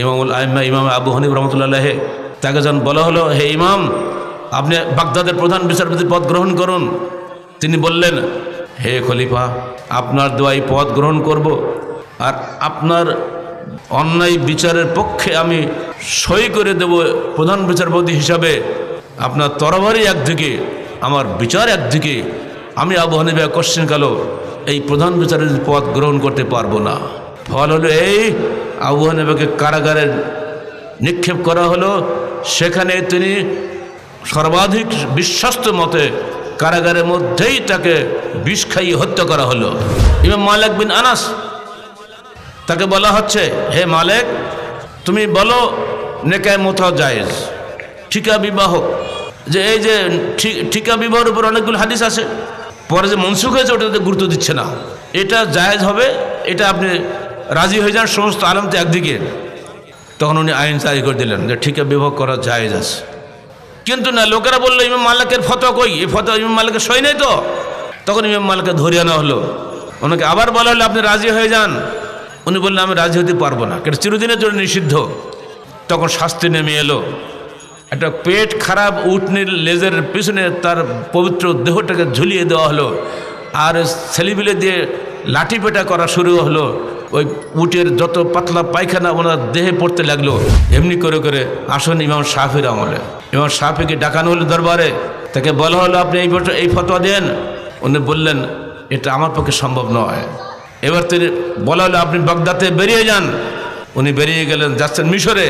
ইমামুল আইমা ইমাম আবু হানিফ রহমতুল্লাহ তাকে যখন বলা হলো, হে ইমাম, আপনি বাগদাদের প্রধান বিচারপতি পদ গ্রহণ করুন। তিনি বললেন, হে খলিফা, আপনার দোয়াই পদ গ্রহণ করব, আর আপনার অন্যায় বিচারের পক্ষে আমি সই করে দেব প্রধান বিচারপতি হিসাবে। আপনার তরবারি একদিকে, আমার বিচার একদিকে। আমি আবু হানিফা কোশ্চেন কালো এই প্রধান বিচারের পদ গ্রহণ করতে পারব না। ফল হলো এই আবু হানিফাকে কারাগারে নিক্ষেপ করা হলো। সেখানে তিনি সর্বাধিক বিশ্বস্ত মতে কারাগারের মধ্যেই তাকে বিষ খাইয়ে হত্যা করা হলো। ইমাম মালিক বিন আনাস তাকে বলা হচ্ছে, হে মালিক, তুমি বলো, নেকায় মোথাও জায়েজ। ঠিকা বিবাহ যে এই যে ঠিকা বিবাহের উপর অনেকগুলো হাদিস আছে, পরে যে মনসুখ হয়েছে, ওটাতে গুরুত্ব দিচ্ছে না। এটা জায়েজ হবে, এটা আপনি রাজি হয়ে যান সমস্ত আলম তো একদিকে। তখন উনি আইন জারি করে দিলেন যে ঠিকা বিবাহ করা জায়েজ আছে। কিন্তু না, লোকেরা বলল, ইমাম মালিকের ফতোয়া কই? এই ফতোয়া ইমাম মালিকের সই নেই তো? তখন ইমাম মালিককে ধরিয়ে আনা হলো। ওনাকে আবার বলা হলো, আপনি রাজি হয়ে যান। উনি বললেন, আমি রাজি হতে পারব না, কেন চিরদিনের জন্য নিষিদ্ধ। তখন শাস্তি নেমে এলো। একটা পেট খারাপ উটনির লেজের পিছনে তার পবিত্র দেহটাকে ঝুলিয়ে দেওয়া হলো। আর ছেলেবিলে দিয়ে লাঠি পেটা করা শুরু হলো। ওই উটের যত পাতলা পায়খানা ওনার দেহে পড়তে লাগল, এমনি করে করে আসুন ইমাম শাফির আমলে। ইমাম শাফিকে ডাকানো হলো দরবারে। তাকে বলা হলো, আপনি এই বছর এই ফতোয়া দেন। উনি বললেন, এটা আমার পক্ষে সম্ভব নয়। এবার তিনি বলা হলো, আপনি বাগদাতে বেরিয়ে যান। উনি বেরিয়ে গেলেন, যাচ্ছেন মিশরে।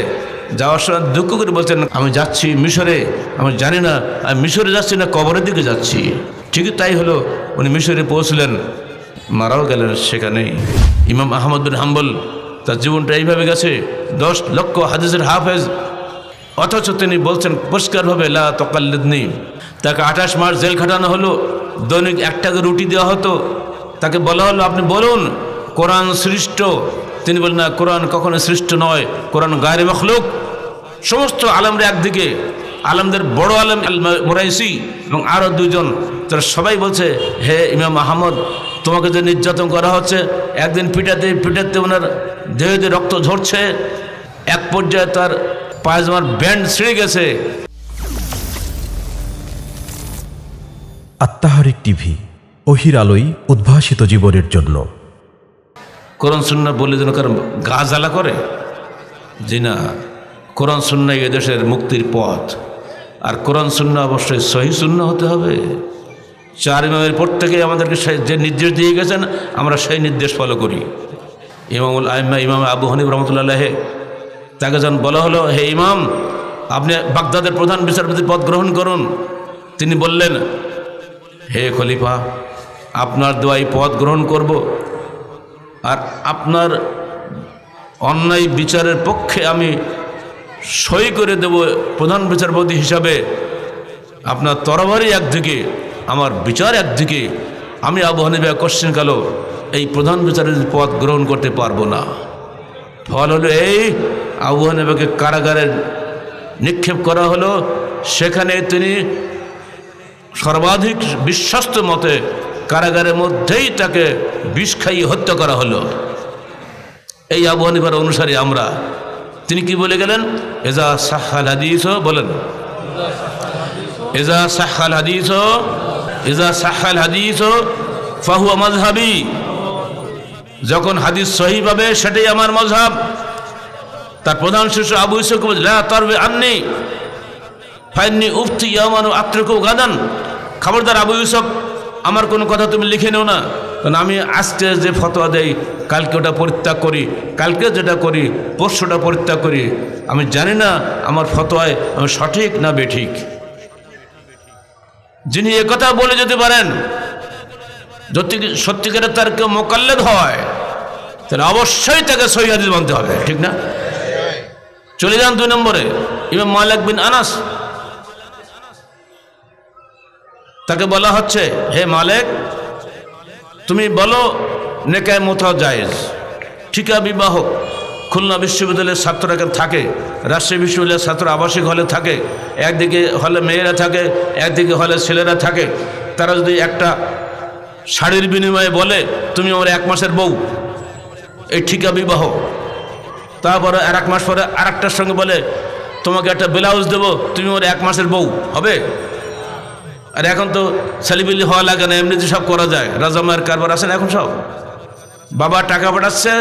যাওয়ার সময় দুঃখ করে বলছেন, আমি যাচ্ছি মিশরে, আমি জানি না, আমি মিশরে যাচ্ছি না, কবরের দিকে যাচ্ছি। ঠিকই তাই হলো, উনি মিশরে পৌঁছলেন। মারাও গেলেন সেখানে ইমাম আহমদ বিন হাম্বল তার জীবনটা এইভাবে গেছে, দশ লক্ষ হাদিসের হাফেজ। অথচ তিনি বলছেন পরিষ্কারভাবে, লা তকাল্লিদনি। তাকে আঠাশ মাস জেল খাটানো হলো, দৈনিক একটাকে রুটি দেওয়া হতো। তাকে বলা হলো, আপনি বলুন, কোরআন সৃষ্ট? তিনি বলেন না, কোরআন কখনো সৃষ্ট নয়, কোরআন গায়ে মখলুক। সমস্ত আলমরা একদিকে, আলমদের বড় আলম আল মোরাইসি এবং আরও দুজন তারা সবাই বলছে, হে ইমাম আহমদ তোমাকে যে নির্যাতন করা হচ্ছে একদিন পিটাতে পিটাতে ওনার দেহে দেহে রক্ত ঝরছে। এক পর্যায়ে তার পায়জামার ব্যান্ড ছিঁড়ে গেছে। আত্মাহারিক টিভি অহির আলোই উদ্ভাসিত জীবনের জন্য। কোরআন সুন্না বলে যেন কারণ গা জ্বালা করে? জি না কোরআন সুন্না এদেশের মুক্তির পথ। আর কোরআন সুন্না অবশ্যই সহি শূন্য হতে হবে। চার ইমামের প্রত্যেকে আমাদেরকে যে নির্দেশ দিয়ে গেছেন, আমরা সেই নির্দেশ ফলো করি। ইমামুল আইমা ইমাম আবু হানিফ রহমতুল্লাহ তাকে যখন বলা হলো, হে ইমাম, আপনি বাগদাদের প্রধান বিচারপতি পদ গ্রহণ করুন। তিনি বললেন, হে খলিফা, আপনার দোয়াই পদ গ্রহণ করব। আর আপনার অন্যায় বিচারের পক্ষে আমি সই করে দেব প্রধান বিচারপতি হিসাবে। আপনার তরবারি একদিকে আমার বিচার একদিকে, আমি আবু হানিফা কোশ্চেন কালো, এই প্রধান বিচারের পদ গ্রহণ করতে পারব না। ফল হলো এই, আবু হানিফাকে কারাগারে নিক্ষেপ করা হলো। সেখানে তিনি সর্বাধিক বিশ্বস্ত মতে কারাগারের মধ্যেই তাকে বিষ খাইয়ে হত্যা করা হলো। এই আবু হানিফার অনুসারী আমরা। তিনি কি বলে গেলেন? এজা সাহাল হাদিস বলেন। এজা সাহাল হাদিস এজা সাহাল হাদিস, ফাহুয়া মজহাবি যখন হাদিস সহি পাবে, সেটাই আমার মজহাব তার প্রধান শিশু আবু ইসুক তরবে আননি, ফাইননি উফতি ইয়ামান আত্রকু গাদান। খবরদার আবু ইউসুফ, আমার কোনো কথা তুমি লিখে নেও না। কারণ আমি আজকে যে ফতোয়া দেই, কালকে ওটা পরিত্যাগ করি, কালকে যেটা করি, পরশুটা পরিত্যাগ করি। আমি জানি না আমার ফতোয়ায় আমি সঠিক না বেঠিক। যিনি একথা বলে যেতে পারেন, যদি সত্যিকারে তার কেউ মোকাল্লেদ হয়, তাহলে অবশ্যই তাকে সহি হাদিস মানতে হবে, ঠিক না? চলে যান দুই নম্বরে, ইমাম মালিক বিন আনাস। তাকে বলা হচ্ছে, হে মালিক, তুমি বলো নেকায় মোথাও জায়েজ ঠিকা বিবাহ খুলনা বিশ্ববিদ্যালয়ের ছাত্ররা থাকে, রাজশাহী বিশ্ববিদ্যালয়ের ছাত্র আবাসিক হলে থাকে, একদিকে হলে মেয়েরা থাকে, একদিকে হলে ছেলেরা থাকে। তারা যদি একটা শাড়ির বিনিময়ে বলে, তুমি আমার এক মাসের বউ, এই ঠিকা বিবাহ। তারপরে আর এক মাস পরে আর একটার সঙ্গে বলে, তোমাকে একটা ব্লাউজ দেবো, তুমি ওর এক মাসের বউ, হবে? আর এখন তো ছেলেবিলি হওয়া লাগে না, এমনিতে সব করা যায়। রাজামায়ের কারবার আছে না এখন সব? বাবা টাকা পাঠাচ্ছে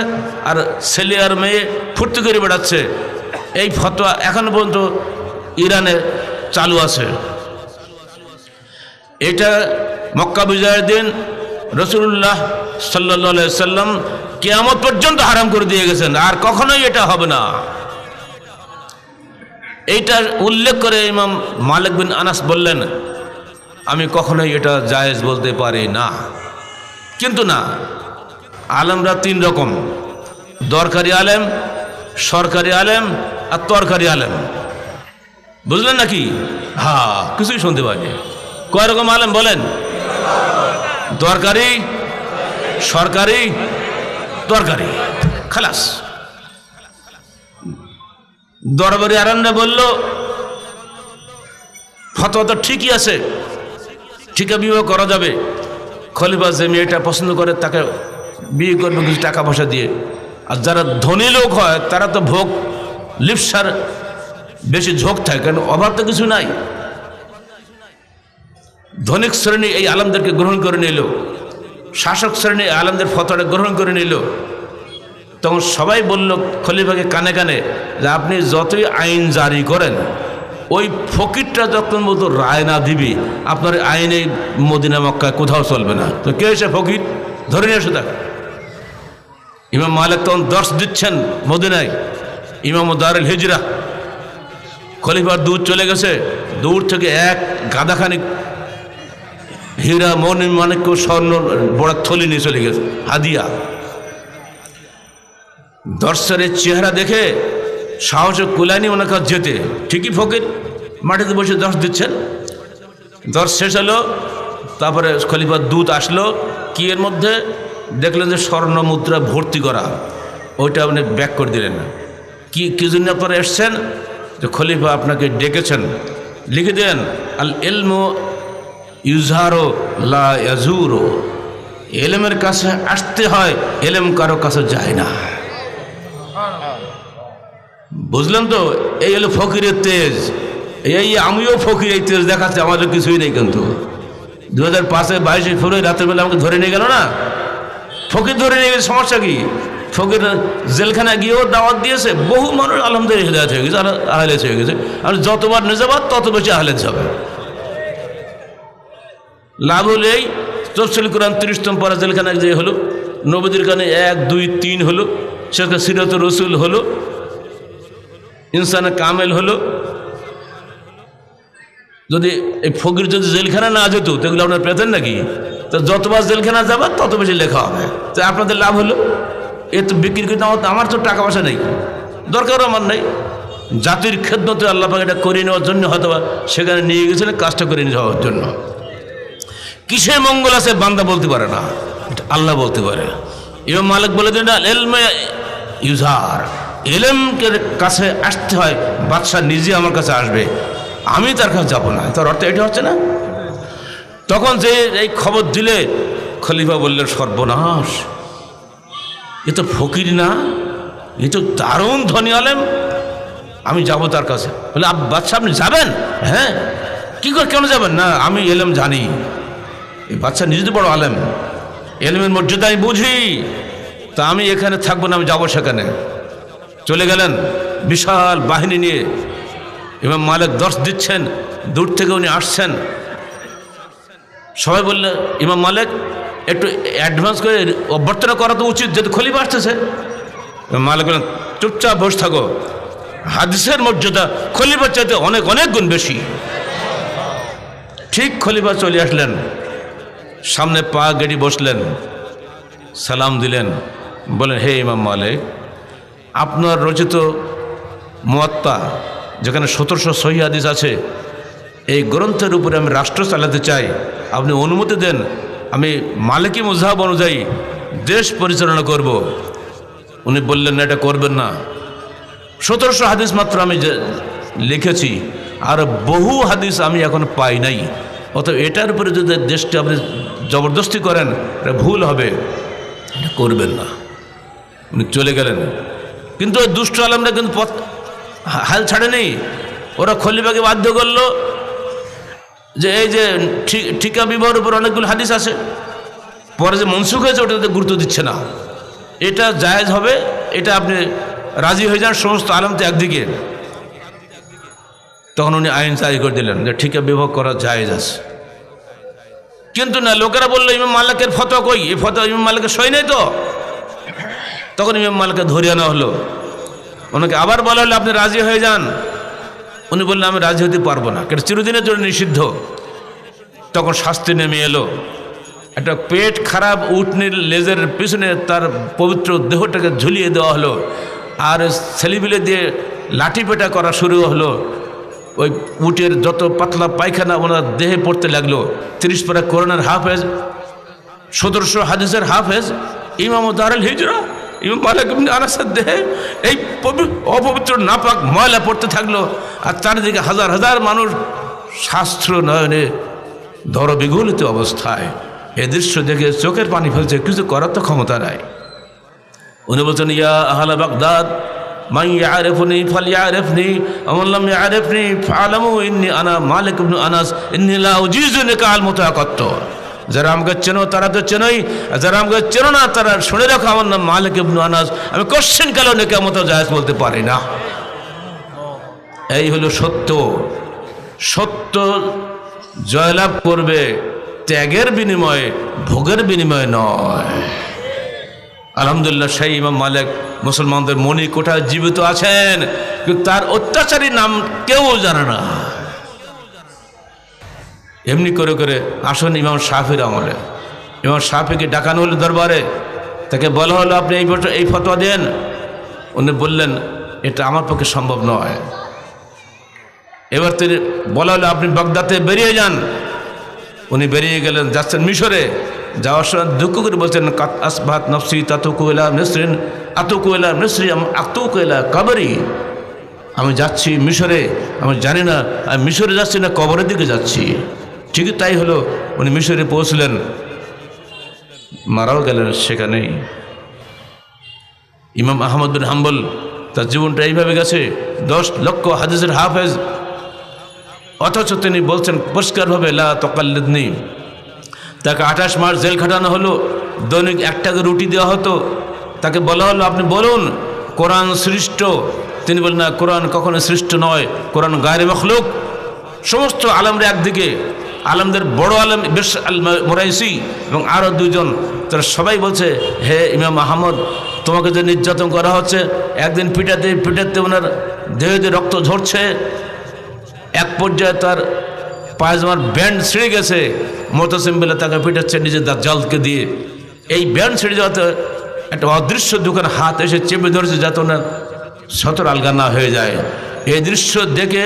আর ছেলে আর মেয়ে ফুর্তি করে বেড়াচ্ছে। এই ফতোয়া এখন পর্যন্ত ইরানে চালু আছে। এটা মক্কা বিজয়ের দিন রসুল্লাহ সাল্লা সাল্লাম কেয়ামত পর্যন্ত হারাম করে দিয়ে গেছেন, আর কখনোই এটা হবে না। এইটা উল্লেখ করে ইমাম মালিক বিন আনাস বললেন, আমি কখনোই এটা জায়েজ বলতে পারি না। কিন্তু না আলেমরা তিন রকম। দরকারি আলেম, সরকারি আলেম আর তরকারি আলেম। বুঝলেন নাকি? হা কিছুই শুনতে পাইনি। কয় রকম আলেম বলেন? দরকারি, সরকারি দরকারি খালাস। দরবারি আরান্না বলল, ফতোয়া তো ঠিকই আছে ঠিকা বিবাহ করা যাবে। খলিফা যে মেয়েটা পছন্দ করে তাকে বিয়ে করবে কিছু টাকা পয়সা দিয়ে। আর যারা ধনী লোক হয়, তারা তো ভোগ, লিপসার বেশি ঝোঁক থাকে, কারণ অভাব তো কিছু নাই। ধনিক শ্রেণি এই আলমদেরকে গ্রহণ করে নিল। শাসক শ্রেণি এই আলমদের ফতোয়াটা গ্রহণ করে নিল। তখন সবাই বলল খলিফাকে কানে কানে যে আপনি যতই আইন জারি করেন, ওই ফকিরটা যখন মতো রায় না দিবি, আপনার আইনে মদিনা, মক্কায় কোথাও চলবে না। তো কে এসে ফকির? ধরে নিয়ে এসে তাকে। ইমাম মালিক তখন দর্শ দিচ্ছেন মদিনায়। ইমাম দারুল হিজরা। খলিফার দূর চলে গেছে। দূর থেকে এক গাদাখানি হীরা মনি মানিক্য স্বর্ণ বড় থলি নিয়ে চলে গেছে, হাদিয়া। দর্শনের চেহারা দেখে সাহস কুলানি ওনার কাছে যেতে। ঠিকই ফকির, মাটিতে বসে দর্শ দিচ্ছেন। দর্শ শেষ হলো, তারপরে খলিফার দূত আসলো, কি এর মধ্যে? দেখলেন যে স্বর্ণ মুদ্রা ভর্তি করা, ওইটা আপনি ব্যাক করে দিলেন কি কি জন্য আপনারা এসছেন? যে খলিফা আপনাকে ডেকেছেন। লিখে দেন, আল এলমো ইউজারো লা ইয়াজুরো। এলেমের কাছে আসতে হয়, এলেম কারও কাছে যায় না। বুঝলেন তো? এই হলো ফকিরের তেজ। এই আমিও ফকির, এই তেজ দেখাচ্ছে, আমাদের কিছুই নেই কিন্তু। দু হাজার পাঁচে বাইশে ফেব্রুয়ারি, রাতের বেলা আমাকে ধরে নিয়ে গেল না? ফকির ধরে গেছে সমস্যা কি? ফকির জেলখানা গিয়েও দাওয়াত দিয়েছে, বহু মানুষ আলহামদুলিল্লাহ হৃদায়ত হয়ে গেছে আহলেজ হয়ে গেছে। আর যতবার নিজাবাদ তত বেশি আহলেজ যাবে লাভ এই তফসিল কোরআন তিরিশতম পরা জেলখানায় যে হলো, নবীদের কানে এক, দুই, তিন হলো সেখানে সিরত রসুল হলো ইনসানে কামেল হলো যদি এই ফকির যদি জেলখানা না যেত, তো এগুলো আপনার পেতেন নাকি? তো যতবার জেলখানা যাবে, তত বেশি লেখা হবে। তো আপনাদের লাভ হলো? এ তো বিক্রি করতে আমার আমার তো টাকা পয়সা নেই। দরকারও আমার নেই। জাতির খেদমতে আল্লাহ পাকে এটা করে নেওয়ার জন্য হয়তো সেখানে নিয়ে গেছিলেন, কাজটা করে নিয়ে যাওয়ার জন্য। কিসের মঙ্গল আছে বান্দা বলতে পারে না। এটা আল্লাহ বলতে পারে। এবং মালিক বলে দেন এলমে ইউজার, এলেমকে কাছে আসতে হয়, বাদশাহ নিজে আমার কাছে আসবে। আমি তার কাছে যাব না। তার অর্থ এটা হচ্ছে না? তখন যে এই খবর দিলে, খলিফা বললেন, সর্বনাশ। এ তো ফকির না, এ তো দারুণ ধনী আলেম। আমি যাব তার কাছে। বলে বাদশাহ, আপনি যাবেন? হ্যাঁ। কী করে, কেন যাবেন? না, আমি এলেম জানি। এই বাচ্চা নিজে বড় আলেম। এলেমের মর্যাদা আমি বুঝি। তা আমি এখানে থাকব না, আমি যাব সেখানে। চলে গেলেন, বিশাল বাহিনী নিয়ে এবং মালিক দর্শ দিচ্ছেন, দূর থেকে উনি আসছেন। সবাই বললে, ইমাম মালিক, একটু অ্যাডভান্স করে অভ্যর্থনা করা তো উচিত, যেহেতু খলিফা আসতেছে। ইমাম মালিক বললেন, চুপচাপ বসে থাকো। হাদিসের মর্যাদা খলিফার চাইতে অনেক অনেক গুণ বেশি। ঠিক খলিফা চলে আসলেন, সামনে পা গেড়ি বসলেন, সালাম দিলেন বলেন হে ইমাম মালিক, আপনার রচিত মোয়াত্তা যেখানে সতেরোশো সহি হাদিস আছে, এই গ্রন্থের উপরে আমি রাষ্ট্র চালাতে চাই। আপনি অনুমতি দেন, আমি মালিকি মুজাহাব অনুযায়ী দেশ পরিচালনা করব। উনি বললেন, না, এটা করবেন না। সতেরোশো হাদিস মাত্র আমি লিখেছি, আর বহু হাদিস আমি এখন পাই নাই। অত এটার উপরে যদি দেশটা আপনি জবরদস্তি করেন, এটা ভুল হবে। এটা করবেন না। উনি চলে গেলেন। কিন্তু ওই দুষ্ট আলমরা কিন্তু হাল ছাড়েনি। ওরা খলিফাকে বাধ্য করল যে এই যে ঠিক বিবাহের উপর অনেকগুলো হাদিস আছে। পরে যে মনসুখ হয়েছে ওটাতে গুরুত্ব দিচ্ছে না। এটা জায়েজ হবে, এটা আপনি রাজি হয়ে যান, সমস্ত আলম তো একদিকে। তখন উনি আইন জারি করে দিলেন যে ঠিকা বিবাহ করা জায়েজ আছে। কিন্তু না, লোকেরা বলল, ইমাম মালিকের ফটো কই? এই ফটো ইমাম মালিকের সই নেই তো। তখন ইমাম মালিককে ধরিয়ে আনা হলো। ওনাকে আবার বলা হলো, আপনি রাজি হয়ে যান। উনি বললেন, আমি রাজি হতে পারব না। কেন? চিরদিনের জন্য নিষিদ্ধ। তখন শাস্তি নেমে এলো। একটা পেট খারাপ উটনির লেজের পিছনে তার পবিত্র দেহটাকে ঝুলিয়ে দেওয়া হলো। আর ছেলেবিলে দিয়ে লাঠি পেটা করা শুরু হলো। ওই উটের যত পাতলা পায়খানা ওনার দেহে পড়তে লাগল। তিরিশ পারা করোনার হাফেজ সদস্য হাদিসের হাফেজ, ইমাম দারুল হিজরা। মালিক আনাসের দেহে এই পবি- অপবিত্র, নাপাক ময়লা পড়তে থাকল। আর চারিদিকে হাজার হাজার মানুষ শাস্ত্র নয়নে দরবিগলিত অবস্থায়। এ দৃশ্য দেখে চোখের পানি ফেলছে, কিছু করার তো ক্ষমতা নাই। উনি বলছেন, ইয়া আহলা বাগদাদ নিকাল মুতাকাত্ত যারা আমাকে চেনো, তারা তো চেনোই। যারা আমাকে চেনো না, তারা শুনে রাখো, আমার নাম মালিক ইবনে আনাস। আমি কোশ্চেন কালেও নেকা মতো জায়েজ বলতে পারি না। এই হলো সত্য। সত্য জয়লাভ করবে ত্যাগের বিনিময়ে, ভোগের বিনিময়ে নয়। আলহামদুলিল্লাহ, সেই ইমাম মালিক মুসলমানদের মনি কোঠায় জীবিত আছেন, কিন্তু তার অত্যাচারী নাম কেউ জানে না। এমনি করে করে আসুন ইমাম শাফির আমলে। ইমাম শাফিকে ডাকানো হলো দরবারে। তাকে বলা হলো, আপনি এই বছর এই ফতোয়া দেন। উনি বললেন, এটা আমার পক্ষে সম্ভব নয়। এবার তিনি বলা হলো, আপনি বাগদাতে বেরিয়ে যান। উনি বেরিয়ে গেলেন, যাচ্ছেন মিশরে। যাওয়ার সময় দুঃখ করে বলছেন আসবাত নফসি তাতুকুয়েলা মিসরিন আতুকুয়েলা মিসরি আতুকুয়েলা কাবারি। আমি যাচ্ছি মিশরে। আমি জানি না, আমি মিশরে যাচ্ছি না কবরের দিকে যাচ্ছি। ঠিকই তাই হলো, উনি মিশরে পৌঁছলেন। মারাও গেলেন সেখানেই। ইমাম আহমদ বিন হাম্বল, তার জীবনটা এইভাবে গেছে, দশ লক্ষ হাদিসের হাফেজ। অথচ তিনি বলছেন, পরিষ্কারভাবে, লা তকাল্লিদনি। তাকে আঠাশ মাস জেল খাটানো হলো, দৈনিক এক টাকা রুটি দেওয়া হতো। তাকে বলা হলো, আপনি বলুন, কোরআন সৃষ্ট? তিনি বলেন না, কোরআন কখনো সৃষ্ট নয়, কোরআন গায়ে মখলুক। সমস্ত আলমরা একদিকে আলমদের বড় আলম বেশ মোরাইসি এবং আরও দুজন তারা সবাই বলছে, হে ইমাম আহমদ তোমাকে যে নির্যাতন করা হচ্ছে, একদিন পিটাতে পিটাতে ওনার দেহে দিয়ে রক্ত ঝরছে। এক পর্যায়ে তার পায়জামার ব্যান্ড ছিঁড়ে গেছে। মোতাসিম বেলা তাকে পিটাচ্ছে নিজের দাঁত জালকে দিয়ে। এই ব্যান্ড ছিঁড়ে যাওয়াতে একটা অদৃশ্য দোকান হাত এসে চেপে ধরেছে যাতে ওনার সতর আলগা না হয়ে যায়। এই দৃশ্য দেখে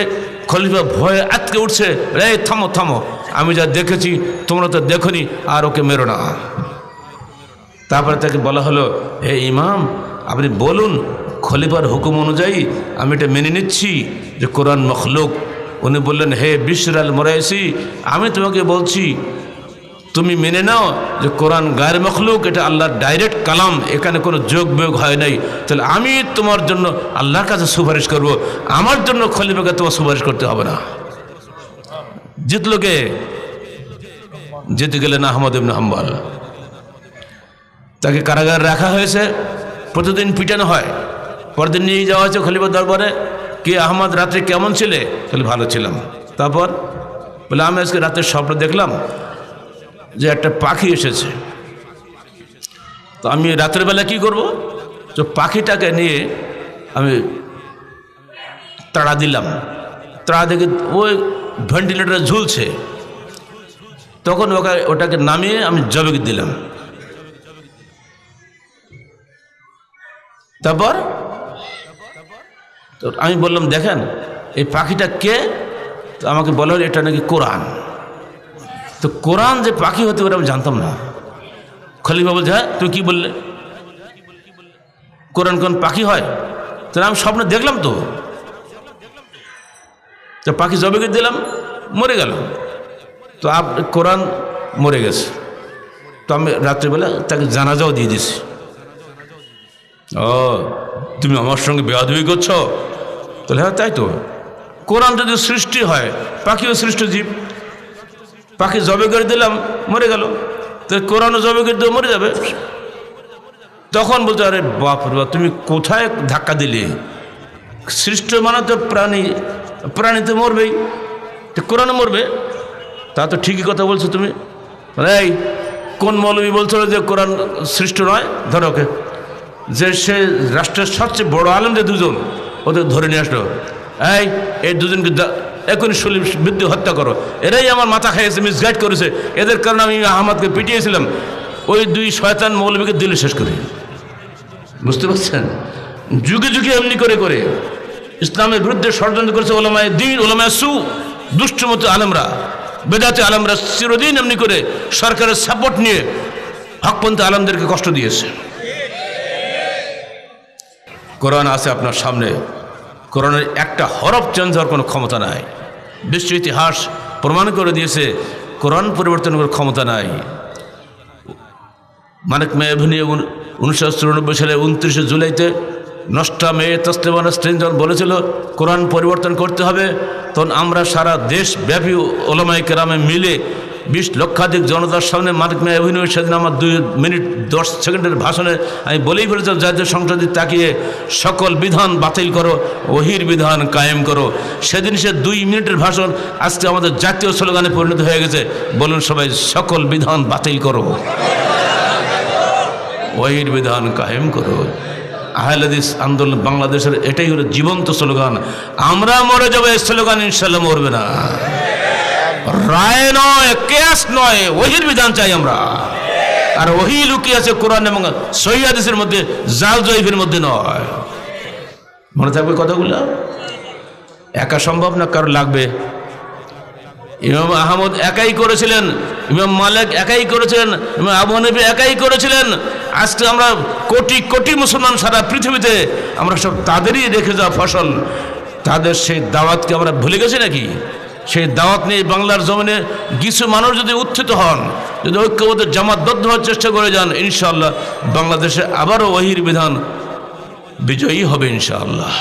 খলিফা ভয়ে আটকে উঠছে, রে, থামো থামো। আমি যা দেখেছি, তোমরা তো দেখনি, আর ওকে মেরো না। তারপরে তাকে বলা হলো, হে ইমাম, আপনি বলুন, খলিফার হুকুম অনুযায়ী আমি এটা মেনে নিচ্ছি যে কোরআন মখলুক। উনি বললেন, হে বিশ্বর আল মোরাইসি আমি তোমাকে বলছি, তুমি মেনে নাও যে কোরআন গায়ের মখলুক, এটা আল্লাহর ডাইরেক্ট কালাম, এখানে কোনো যোগ বিয়োগ হয় নাই। তাহলে আমি তোমার জন্য আল্লাহর কাছে সুপারিশ করব, আমার জন্য খলিফাকে তোমার সুপারিশ করতে হবে না। জিতলো কে? জিতে গেলেন আহমদ ইবনে হাম্বাল। তাকে কারাগারে রাখা হয়েছে, প্রতিদিন পিটানো হয়। পরদিন নিয়ে যাওয়া হয়েছে খলিফার দরবারে। কি আহমদ রাত্রে কেমন ছিলে? তাহলে ভালো ছিলাম। তারপর বলে আমি আজকে রাতে স্বপ্ন দেখলাম যে একটা পাখি এসেছে। তো আমি রাতের বেলা কি করব? তো পাখিটাকে নিয়ে আমি তাড়া দিলাম। তাড়া দেখে ওই ভেন্টিলেটারে ঝুলছে, তখন ওকে, ওটাকে নামিয়ে আমি জবেকে দিলাম। তারপর? তো আমি বললাম, দেখেন, এই পাখিটা কে? তো আমাকে বলা এটা নাকি কোরআন। তো কোরআন যে পাখি হতে পারে আমি জানতাম না। খলিফা বলছে হ্যাঁ তুই কি বললে? কোরআন কোন পাখি হয়? তাহলে আমি স্বপ্ন দেখলাম তো তো পাখি জবে জবেকে দিলাম মরে গেল। তো আপ কোরআন মরে গেছে। তো আমি রাত্রিবেলা তাকে জানাজাও দিয়ে দিছি। ও তুমি আমার সঙ্গে বেয়াদবি করছ? তাহলে হ্যাঁ তাই তো। কোরআন যদি সৃষ্টি হয় পাখিও সৃষ্ট জীব। পাখি জবে করে দিলাম মরে গেল। তো কোরআনও জবে করে দিলে মরে যাবে। তখন বলতে আরে বাপ, তুমি কোথায় ধাক্কা দিলে? সৃষ্ট মানে তো প্রাণী। প্রাণী তো মরবেই। তো কোরআনে মরবে? তা তো ঠিকই কথা বলছো তুমি। এই, কোন মৌলবী বলছিল যে কোরআন সৃষ্ট নয়? ধরো ওকে। যে সে রাষ্ট্রের সবচেয়ে বড় আলম যে দুজন, ওদের ধরে নিয়ে আসলো। এই এই দুজনকে এখনই শরীর বৃদ্ধি হত্যা করো। এরাই আমার মাথা খাইয়েছে মিসগাইড করেছে। এদের কারণে আমি আহমদকে পিটিয়েছিলাম। ওই দুই শয়তান মৌলবীকে দিলে শেষ করি। বুঝতে পারছেন? যুগে যুগে এমনি করে করে। ইসলামের বিরুদ্ধে ষড়যন্ত্র করেছে ওলামায় দিন, ওলামায় সু, দুষ্টমত আলমরা, বেদাতে আলমরা চিরদিন এমনি করে সরকারের সাপোর্ট নিয়ে হকপন্থী আলমদেরকে কষ্ট দিয়েছে। কোরআন আছে আপনার সামনে। কোরআনের একটা হরফ চেঞ্জ হওয়ার কোনো ক্ষমতা নাই। বিশ্ব ইতিহাস প্রমাণ করে দিয়েছে, কোরআন পরিবর্তন করার ক্ষমতা নাই। মানিক মেহভিনী উনিশশো চুরানব্বই সালে উনত্রিশে জুলাইতে নষ্টা মেয়ে তস্তেমানা স্ট্রেঞ্জন বলেছিল, কোরআন পরিবর্তন করতে হবে। তখন আমরা সারা দেশব্যাপী ওলামাই কেরামে মিলে বিশ লক্ষাধিক জনতার সামনে মানিক মেয়ে অভিনয় সেদিন আমার দুই মিনিট দশ সেকেন্ডের ভাষণে আমি বলেই ফেলেছিলাম জাতীয় সংসদে তাকিয়ে সকল বিধান বাতিল করো, ওহির বিধান কায়েম করো। সেদিন সে দুই মিনিটের ভাষণ আজকে আমাদের জাতীয় স্লোগানে পরিণত হয়ে গেছে। বলুন সবাই, সকল বিধান বাতিল করো, ওহির বিধান কায়েম করো। আহলাদিস আন্দোলন বাংলাদেশের এটাই হলো জীবন্ত স্লোগান। আমরা মরে যাব এই স্লোগান ইনশাল্লাহ মরবে না। রায় নয়, কেয়াস নয়, ওহির বিধান চাই আমরা। আর ওহি লুকিয়ে আছে কোরআন এবং সহিদের মধ্যে, জাল জয়ীফের মধ্যে নয়। মনে থাকবে কথাগুলো? একা সম্ভব না, কারও লাগবে? ইমাম আহমদ একাই করেছিলেন, ইমাম মালিক একাই করেছিলেন, ইমাম আবু হানিফা একাই করেছিলেন আজকে আমরা কোটি কোটি মুসলমান সারা পৃথিবীতে আমরা সব তাদেরই রেখে যাওয়া ফসল। তাদের সেই দাওয়াতকে আমরা ভুলে গেছি নাকি? সেই দাওয়াত নিয়ে বাংলার জমিনে কিছু মানুষ যদি উত্থিত হন, যদি ঐক্যবদ্ধ জামাতবদ্ধ হওয়ার চেষ্টা করে যান, ইনশাআল্লাহ বাংলাদেশে আবারও অহির বিধান বিজয়ী হবে ইনশাআল্লাহ।